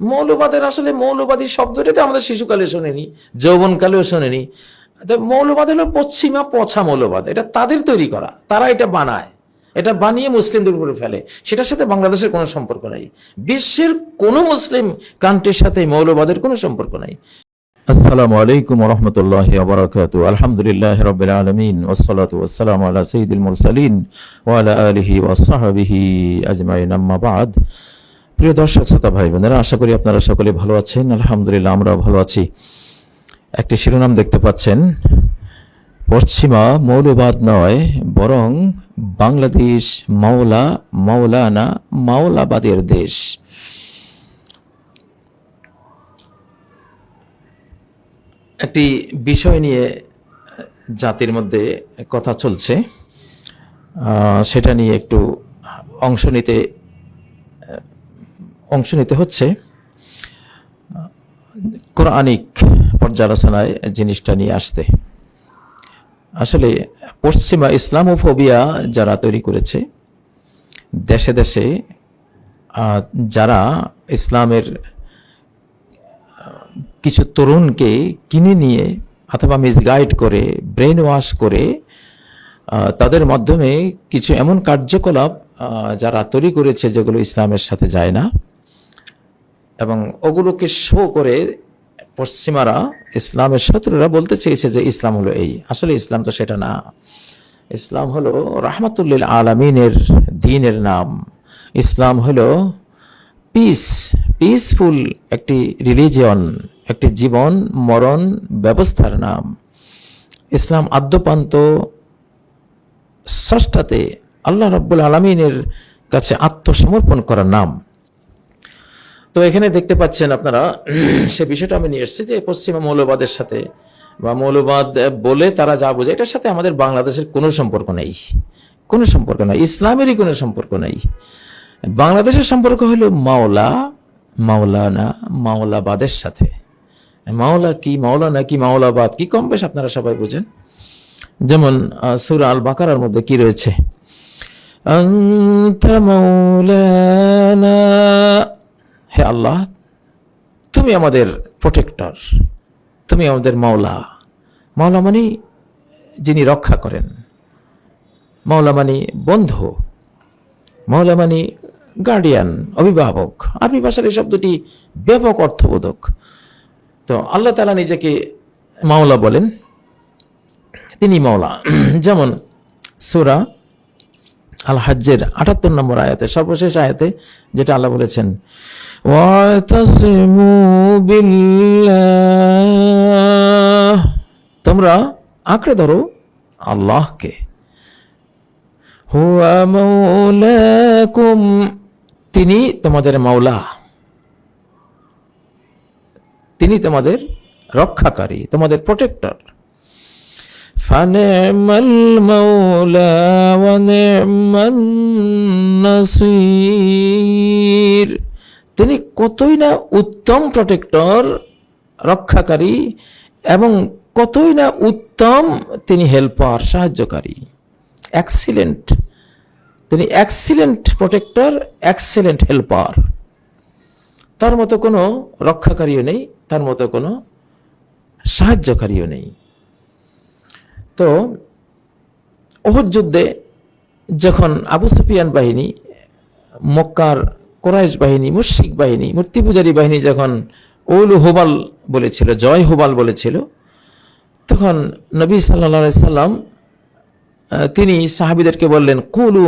মৌলবাদের আসলে মৌলবাদী শব্দটা তো আমাদের শিশুকালে শোনেনি, যৌবনকালেও শোনেনি। তো মৌলবাদ হলো পশ্চিমা পছা মৌলবাদ, এটা তাদের তৈরি করা, তারা এটা বানায়, এটা বানিয়ে মুসলিমদের উপরে ফেলে, সেটার সাথে বাংলাদেশের কোনো সম্পর্ক নাই, বিশ্বের কোনো মুসলিম কান্ট্রির সাথে মৌলবাদের কোনো সম্পর্ক নাই। আসসালামু আলাইকুম রহমতুল্লাহ আবরাকাত আলহামদুলিল্লাহ রবিল আলমিন ওসলাত ওসালাম আলা সঈদুল মুরসালিন ওয়ালা আলিহি ওয়াসাহাবিহি আজমাইন, আম্মা বাদ। প্রিয় দর্শক, শ্রোতা ভাই বোনেরা, আশা করি আপনারা সকলে ভালো আছেন। আলহামদুলিল্লাহ আমরা ভালো আছি। একটি শিরোনাম দেখতে পাচ্ছেন। পশ্চিমা মৌলবাদ নয়, বরং বাংলাদেশ মাওলা, মাওলানা মাওলাবাদের দেশ। একটি বিষয় নিয়ে জাতির মধ্যে কথা চলছে। সেটা নিয়ে একটু অংশ নিতে অংশ নিতে হচ্ছে। কোরআনিক পর্যালোচনায় জিনিসটা নিয়ে আসতে। আসলে পশ্চিমা ইসলামোফোবিয়া যারা তৈরি করেছে, দেশে দেশে যারা ইসলামের কিছু তরুণকে কিনে নিয়ে অথবা মিসগাইড করে ব্রেন ওয়াশ করে তাদের মাধ্যমে কিছু এমন কার্যকলাপ যারা তৈরি করেছে যেগুলো ইসলামের সাথে যায় না এবং ওগুলোকে শো করে পশ্চিমারা, ইসলামের শত্রুরা বলতে চেয়েছে যে ইসলাম হলো এই। আসলে ইসলাম তো সেটা না। ইসলাম হলো রাহমাতুল্লিল আলামিনের দিনের নাম। ইসলাম হলো পিস পিসফুল একটি রিলিজিয়ন একটি জীবন, মরণ ব্যবস্থার নাম। ইসলাম আদ্যপান্ত ষষ্ঠাতে আল্লাহ রাব্বুল আলমিনের কাছে আত্মসমর্পণ করার নাম। তো এখানে দেখতে পাচ্ছেন আপনারা সে বিষয়টা আমি নিয়ে এসেছি যে পশ্চিমা মৌলবাদের সাথে বা মৌলবাদ বলে তারা যা বোঝে এটার সাথে আমাদের বাংলাদেশের কোনো সম্পর্ক নেই কোনো সম্পর্ক নাই ইসলামেরই কোনো সম্পর্ক নেই বাংলাদেশের সম্পর্ক হলো মাওলা মাওলানা মাওলাবাদের সাথে মাওলা কি মাওলানা কি মাওলাবাদ কি কম বেশ আপনারা সবাই বুঝেন যেমন সুরা আল বাকারার মধ্যে কি রয়েছে أنت مولانا হে আল্লাহ, তুমি আমাদের প্রোটেক্টর তুমি আমাদের মাওলা। মাওলা মানে যিনি রক্ষা করেন। মাওলা মানে বন্ধু। মাওলা মানে গার্ডিয়ান অভিভাবক। আরবি ভাষার এই শব্দটি ব্যাপক অর্থবোধক। তো আল্লাহ তালা নিজেকে মাওলা বলেন। তিনি মাওলা। যেমন সুরা আল হাজ্জের আটাত্তর নম্বর আয়াতে, সর্বশেষ আয়াতে যেটা আল্লাহ বলেছেন তোমরা আঁকড়ে ধরো আল্লাহকে। তিনি তোমাদের মাওলা। তিনি তোমাদের রক্ষাকারী, তোমাদের প্রোটেক্টর। فنعم المولى ونعم النصير তিনি কতই না উত্তম প্রোটেক্টর রক্ষাকারী এবং কতই না উত্তম তিনি হেল্পার সাহায্যকারী এক্সিলেন্ট তিনি এক্সিলেন্ট প্রোটেক্টর এক্সিলেন্ট হেল্পার তার মতো কোনো রক্ষাকারীও নেই তার মতো কোনো সাহায্যকারীও নেই তো ওহদ যুদ্ধে যখন আবু সুফিয়ান বাহিনী, মক্কার কোরাইশ বাহিনী মুশিক বাহিনী, মূর্তি পূজারী বাহিনী যখন ওল হোবাল বলেছিল, জয় হোবাল বলেছিল, তখন নবী সাল্লা সাল্লাম তিনি সাহাবিদেরকে বললেন, কুলু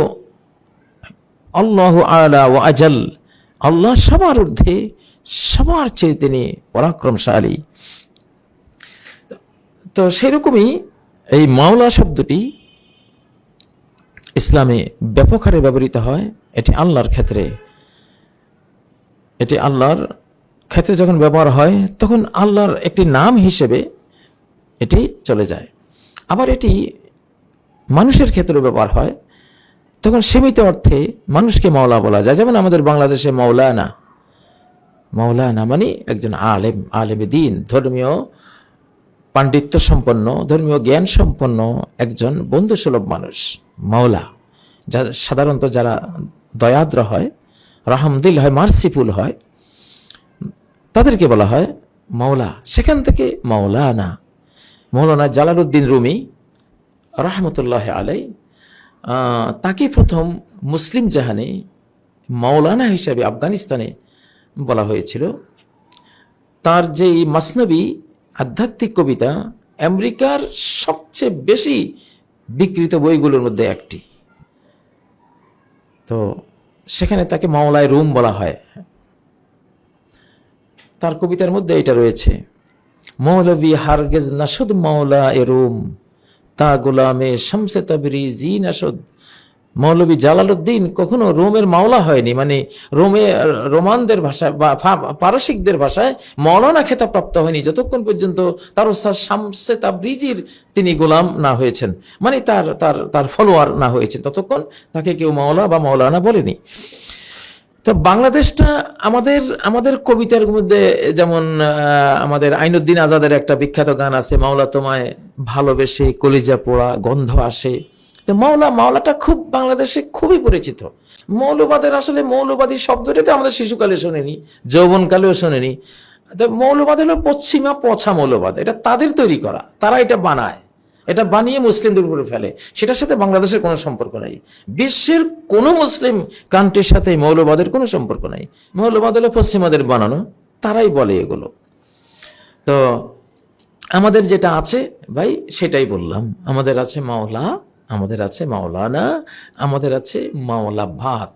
আল্লাহ আলা ও আজাল। আল্লাহ সবার ঊর্ধ্বে, সবার চেয়ে তিনি পরাক্রমশালী। তো সেরকমই এই মাওলা শব্দটি ইসলামে ব্যাপক হারে ব্যবহৃত হয়, এটি আল্লাহর ক্ষেত্রে। এটি আল্লাহর ক্ষেত্রে যখন ব্যবহার হয়, তখন আল্লাহর একটি নাম হিসেবে এটি চলে যায়। আবার এটি মানুষের ক্ষেত্রে ব্যবহার হয়। তখন সীমিত অর্থে মানুষকে মাওলা বলা যায়। যেমন আমাদের বাংলাদেশে মাওলানা। মাওলানা মানে একজন আলেম আলেম দিন, ধর্মীয় পাণ্ডিত্য সম্পন্ন ধর্মীয় জ্ঞান সম্পন্ন একজন বন্ধুসুলভ মানুষ, মাওলা, যা সাধারণত যারা দয়াদ্র হয়, রাহামদিল হয়, মার্সিফুল হয়, তাদেরকে বলা হয় মাওলা। সেখান থেকে মাওলানা মৌলানা জালালউদ্দিন রুমি রহমতুল্লাহ আলাই তাকে প্রথম মুসলিম জাহানে মাওলানা হিসাবে আফগানিস্তানে বলা হয়েছিল। তার যেই মাসনবী আধ্যাত্মিক কবিতা আমেরিকার সবচেয়ে বেশি বিকৃত বইগুলোর মধ্যে একটি। তো সেখানে তাকে মাওলায় রুম বলা হয়। তার কবিতার মধ্যে এটা রয়েছে, মৌলবী হারগেজ নাসুদ মাওলা এ রুম, তা গোলামে শামসে তাবরি জি নাসুদ মৌলবী জালালউদ্দিন কখনো রোমের মাওলা হয়নি মানে রোমে, রোমানদের ভাষায় বা পারসিকদের ভাষায় মৌলানা খেতাব প্রাপ্ত হয়নি, যতক্ষণ পর্যন্ত তার ওস্তাদ শামসে তাবরিজির তিনি গোলাম না হয়েছেন মানে তার তার তার ফলোয়ার না হয়েছেন, ততক্ষণ তাকে কেউ মাওলা বা মৌলানা বলেনি। তো বাংলাদেশটা আমাদের আমাদের কবিতার মধ্যে যেমন আমাদের আইনুদ্দিন আজাদের একটা বিখ্যাত গান আছে, মাওলা তোমায় ভালোবেসে কলিজা পোড়া গন্ধ আসে তো মাওলা, মাওলাটা খুব বাংলাদেশে খুবই পরিচিত। মৌলবাদের আসলে মৌলবাদী শব্দটা তো আমাদের শিশুকালে শোনেনি, যৌবনকালেও শোনেনি। তো মৌলবাদ হলো পশ্চিমা পছা মৌলবাদ, এটা তাদের তৈরি করা, তারা এটা বানায়। এটা বানিয়ে মুসলিমদের উপরে ফেলে, সেটার সাথে বাংলাদেশের কোনো সম্পর্ক নাই। বিশ্বের কোনো মুসলিম কান্ট্রির সাথে মৌলবাদের কোনো সম্পর্ক নাই। মৌলবাদ হলো পশ্চিমাদের বানানো, তারাই বলে এগুলো। তো আমাদের যেটা আছে, ভাই, সেটাই বললাম। আমাদের আছে মাওলা আমাদের আছে মাওলানা, আমাদের আছে মাওলা ভাত।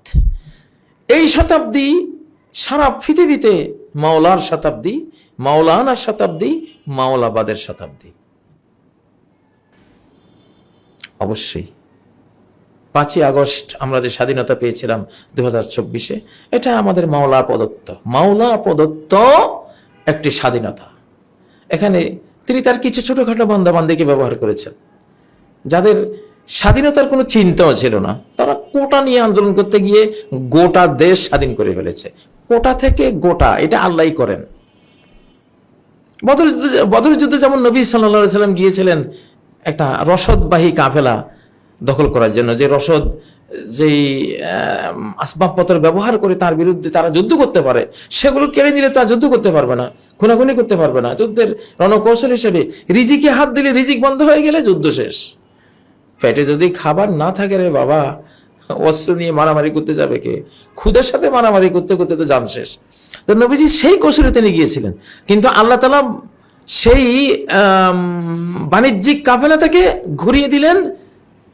এই শতাব্দী সারা পৃথিবীতে মাওলার শতাব্দী, মাওলানার শতাব্দী, মাওলাবাদের শতাব্দী। অবশ্যই। পাঁচই আগস্ট আমরা যে স্বাধীনতা পেয়েছিলাম দু হাজার চব্বিশে, এটা আমাদের মাওলা প্রদত্ত। মাওলা প্রদত্ত একটি স্বাধীনতা। এখানে তিনি তার কিছু ছোটখাটো বান্দাবান্দিকে ব্যবহার করেছেন। যাদের স্বাধীনতার কোনো চিন্তাও ছিল না। তারা কোটা নিয়ে আন্দোলন করতে গিয়ে গোটা দেশ স্বাধীন করে ফেলেছে। কোটা থেকে গোটা, এটা আল্লাহই করেন। বদর যুদ্ধে- যেমন নবী সাল্লা সাল্লাম গিয়েছিলেন একটা রসদবাহী কাফেলা দখল করার জন্য, যে রসদ, যেই আসবাবপত্র ব্যবহার করে তার বিরুদ্ধে তারা যুদ্ধ করতে পারে, সেগুলো কেড়ে নিলে তো আর যুদ্ধ করতে পারবে না, খুনাখুনি করতে পারবে না। যুদ্ধের রণকৌশল হিসেবে রিজিকে হাত দিলে রিজিক বন্ধ হয়ে গেলে যুদ্ধ শেষ। পেটে যদি খাবার না থাকে রে বাবা, অস্ত্র নিয়ে মারামারি করতে যাবে কে? খুদের সাথে মারামারি করতে করতে তো যান শেষ। তো নবীজি সেই কৌশলে তিনি গিয়েছিলেন। কিন্তু আল্লাহ তালা সেই বাণিজ্যিক কাফেলা থেকে ঘুরিয়ে দিলেন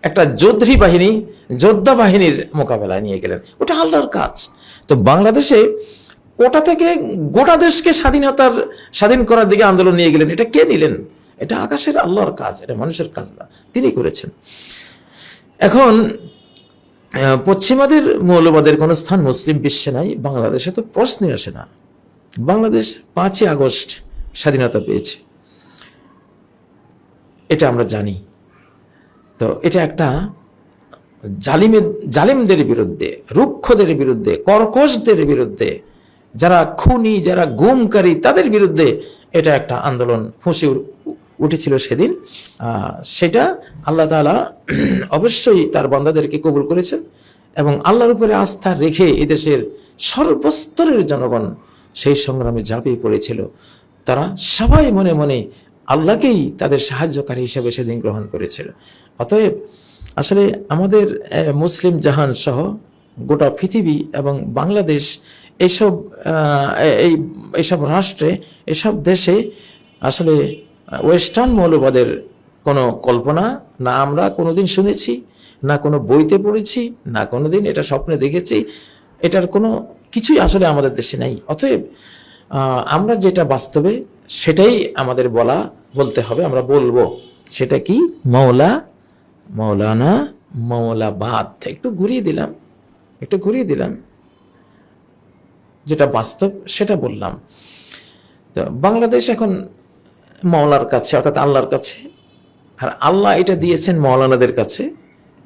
একটা যোদ্ধী বাহিনী, যোদ্ধা বাহিনীর মোকাবেলায় নিয়ে গেলেন। ওটা আল্লাহর কাজ। তো বাংলাদেশে কোটা থেকে গোটা দেশকে স্বাধীনতার, স্বাধীন করার দিকে আন্দোলন নিয়ে গেলেন। এটা কে নিলেন? এটা আকাশের আল্লাহর কাজ, এটা মানুষের কাজ না, তিনি করেছেন। এখন পশ্চিমাদের মৌলবাদের কোনো স্থান মুসলিম বিশ্বে নাই, বাংলাদেশে তো প্রশ্নই আসে না। বাংলাদেশ পাঁচই আগস্ট স্বাধীনতা পেয়েছে। এটা আমরা জানি। তো এটা একটা জালিমের, জালিমদের বিরুদ্ধে, রুক্ষদের বিরুদ্ধে, কর্কশদের বিরুদ্ধে, যারা খুনি, যারা গুমকারী, তাদের বিরুদ্ধে এটা একটা আন্দোলন ফুঁসে উঠেছিল সেদিন। সেটা আল্লাহ তাআলা অবশ্যই তার বান্দাদেরকে কবুল করেছেন এবং আল্লাহর উপরে আস্থা রেখে এদেশের সর্বস্তরের জনগণ সেই সংগ্রামে ঝাঁপিয়ে পড়েছিল। তারা সবাই মনে মনে আল্লাহকেই তাদের সাহায্যকারী হিসেবে সেদিন গ্রহণ করেছিল। অতএব আসলে আমাদের মুসলিম জাহান সহ গোটা পৃথিবী এবং বাংলাদেশ এইসব এই এইসব রাষ্ট্রে, এসব দেশে আসলে ওয়েস্টার্ন মৌলবাদের কোনো কল্পনা না আমরা কোনোদিন শুনেছি, না কোনো বইতে পড়েছি, না কোনোদিন এটা স্বপ্নে দেখেছি। এটার কোনো কিছুই আসলে আমাদের দেশে নাই। অতএব আমরা যেটা বাস্তবে সেটাই আমাদের বলা, বলতে হবে, আমরা বলব। সেটা কি? মৌলা, মৌলানা, মৌলাবাদ। একটু ঘুরিয়ে দিলাম, একটু ঘুরিয়ে দিলাম। যেটা বাস্তব সেটা বললাম। তো বাংলাদেশ এখন মৌলার কাছে, অর্থাৎ আল্লাহর কাছে। আর আল্লাহ এটা দিয়েছেন মৌলানাদের কাছে।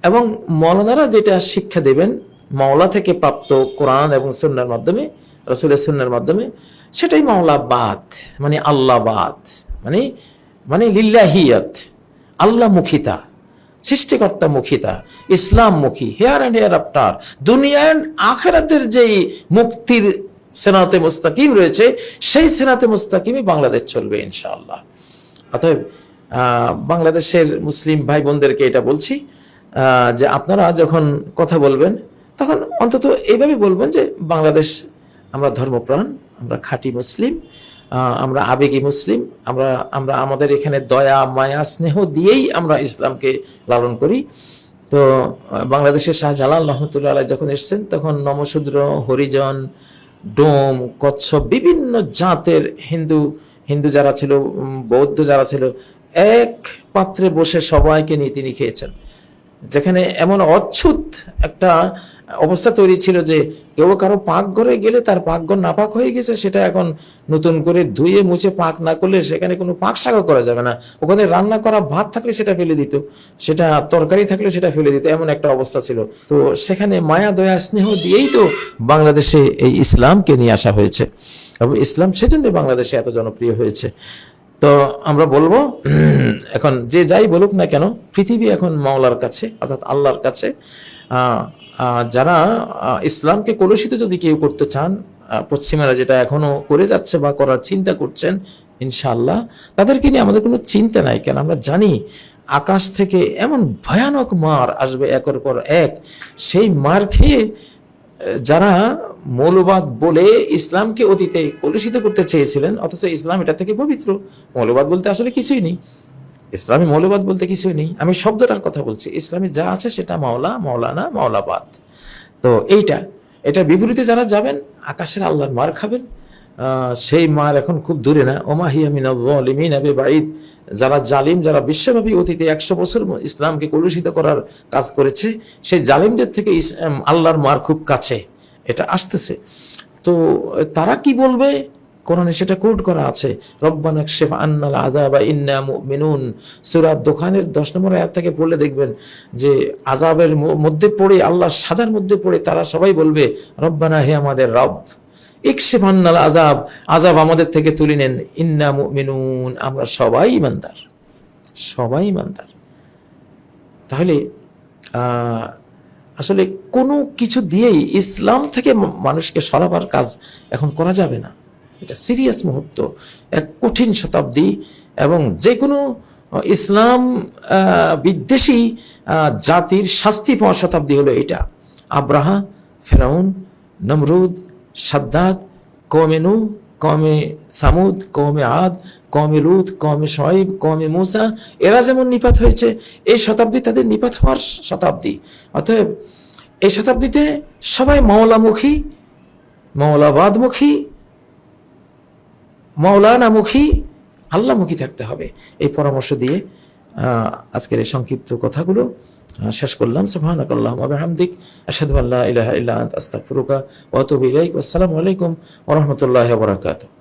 এবং মৌলানারা যেটা শিক্ষা দেবেন মৌলা থেকে প্রাপ্ত কোরআন এবং সুন্নার মাধ্যমে, রসুলের সুন্নার মাধ্যমে, সেটাই মাওলাবাদ মানে আল্লাহবাদ মানে মানে লিল্লাহিয়াত আল্লাহ মুখিতা সৃষ্টিকর্তা মুখিতা ইসলাম মুখী হেয়ার অ্যান্ড হেয়ার আফটার, দুনিয়া অ্যান্ড আখেরাতের যেই মুক্তির সেনাতে মুস্তাকিম রয়েছে, সেই সেনাতে মুস্তাকিমই বাংলাদেশ চলবে ইনশাআল্লাহ। অতএব বাংলাদেশের মুসলিম ভাই বোনদেরকে এটা বলছি যে আপনারা যখন কথা বলবেন, তখন অন্তত এইভাবে বলবেন যে বাংলাদেশ আমরা ধর্মপ্রাণ, আমরা খাঁটি মুসলিম আমরা আবেগী মুসলিম, আমরা আমরা আমাদের এখানে দয়া, মায়া, স্নেহ দিয়েই আমরা ইসলামকে লালন করি। তো বাংলাদেশের শাহজালাল রহমতুল্লাহ যখন এসছেন, তখন নমশূদ্র, হরিজন ডোম, কচ্ছপ, বিভিন্ন জাতের হিন্দু হিন্দু যারা ছিল বৌদ্ধ যারা ছিল, এক পাত্রে বসে সবাইকে নিয়ে তিনি খেয়েছেন। যেখানে এমন অচ্ছুত একটা অবস্থা তৈরি ছিল যে কেউ কারও পাকঘরে গেলে তার পাকঘর নাপাক হয়ে গেছে, সেটা এখন নতুন করে ধুয়ে মুছে পাক না করলে সেখানে কোনো পাক শাক করা যাবে না। ওখানে রান্না করা ভাত থাকলে সেটা ফেলে দিত, সেটা তরকারি থাকলে সেটা ফেলে দিত, এমন একটা অবস্থা ছিল। তো সেখানে মায়া, দয়া, স্নেহ দিয়েই তো বাংলাদেশে এই ইসলামকে নিয়ে আসা হয়েছে। এবং ইসলাম সেজন্য বাংলাদেশে এত জনপ্রিয় হয়েছে। তো আমরা বলব, এখন যে যাই বলুক না কেন, পৃথিবী এখন মাওলার কাছে, অর্থাৎ আল্লাহর কাছে। যারা ইসলামকে কলুষিত যদি কেউ করতে চান পশ্চিমারা যেটা এখনও করে যাচ্ছে বা করার চিন্তা করছেন, ইনশাআল্লাহ, তাদেরকে নিয়ে আমাদের কোনো চিন্তা নাই, কেন আমরা জানি আকাশ থেকে এমন ভয়ানক মার আসবে একের পর এক। সেই মার খেয়ে যারা মৌলবাদ বলে ইসলামকে অতীতে কলুষিত করতে চেয়েছিলেন, অথচ ইসলাম এটা থেকে পবিত্র। মৌলবাদ বলতে আসলে কিছুই নেই। ইসলামী মৌলবাদ বলতে কিছুই নেই। আমি শব্দটার কথা বলছি। ইসলামে যা আছে সেটা মাওলা মাওলানা মাওলাবাদ তো এইটা, এটা বিপরীতে যারা যাবেন, আকাশের আল্লাহর মার খাবেন। সেই মার এখন খুব দূরে না। ওমা মিনালিমিন আবে বাঈদ যারা জালিম, যারা বিশ্বব্যাপী অতীতে একশো বছর ইসলামকে কলুষিত করার কাজ করেছে, সেই জালিমদের থেকে আল্লাহর মার খুব কাছে। এটা আসতেছে। তো তারা কি বলবে? কোরআনে সেটা কোট করা আছে, রব্বানা শেফ আন্নাল আজাবা ইন্না মুমিনুন। সূরা দোকানের দশ নম্বর আয়াত থেকে পড়লে দেখবেন যে আজাবের মধ্যে পড়ে আল্লাহ সাজার মধ্যে পড়ে তারা সবাই বলবে, রব্বানা হে আমাদের রব ইকশিফ আন্নাল আজাব আজাব আমাদের থেকে তুলে নেন। ইন্না মিনুন আমরা সবাই ইমানদার সবাই ইমানদার। তাহলে আসলে কোনো কিছু দিয়েই ইসলাম থেকে মানুষকে সরাবার কাজ এখন করা যাবে না। এটা সিরিয়াস মুহূর্ত, এক কঠিন শতাব্দী এবং যে কোনো ইসলাম বিদ্বেষী জাতির শাস্তি পাওয়া শতাব্দী হলো এটা। আব্রাহা, ফেরাউন, নমরুদ, সাদ্দাদ কমে নু কমে সামুদ, কমে আদ, কমে লুত, কমে শয়েব, কমে মুসা, এরা যেমন নিপাত হয়েছে, এই শতাব্দী তাদের নিপাত হওয়ার শতাব্দী। অতএব এই শতাব্দীতে সবাই মাওলামুখী মাওলাবাদমুখী মৌলানামুখী আল্লাহমুখী থাকতে হবে। এই পরামর্শ দিয়ে আজকের এই সংক্ষিপ্ত কথাগুলো শেষ করলাম। সুবহানাক আল্লাহুম্মা বিহামদিক। আশহাদু আল্লা ইলাহা ইল্লা আসসালামু ইলাইক। ওয়াসসালামু আলাইকুম ওয়া রাহমাতুল্লাহি